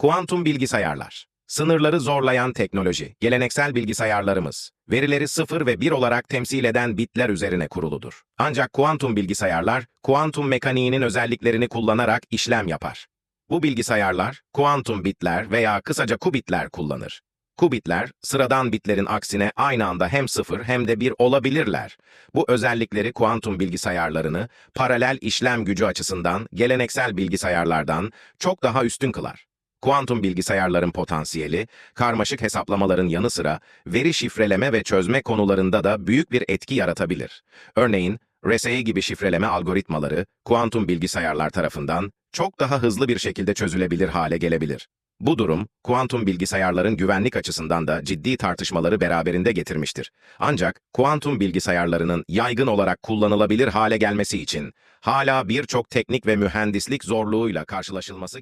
Kuantum bilgisayarlar. Sınırları zorlayan teknoloji, geleneksel bilgisayarlarımız, verileri 0 ve 1 olarak temsil eden bitler üzerine kuruludur. Ancak kuantum bilgisayarlar, kuantum mekaniğinin özelliklerini kullanarak işlem yapar. Bu bilgisayarlar, kuantum bitler veya kısaca kubitler kullanır. Kubitler, sıradan bitlerin aksine aynı anda hem 0 hem de 1 olabilirler. Bu özellikleri kuantum bilgisayarlarını, paralel işlem gücü açısından geleneksel bilgisayarlardan çok daha üstün kılar. Kuantum bilgisayarların potansiyeli, karmaşık hesaplamaların yanı sıra veri şifreleme ve çözme konularında da büyük bir etki yaratabilir. Örneğin, RSA gibi şifreleme algoritmaları, kuantum bilgisayarlar tarafından çok daha hızlı bir şekilde çözülebilir hale gelebilir. Bu durum, kuantum bilgisayarların güvenlik açısından da ciddi tartışmaları beraberinde getirmiştir. Ancak kuantum bilgisayarlarının yaygın olarak kullanılabilir hale gelmesi için hala birçok teknik ve mühendislik zorluğuyla karşılaşılması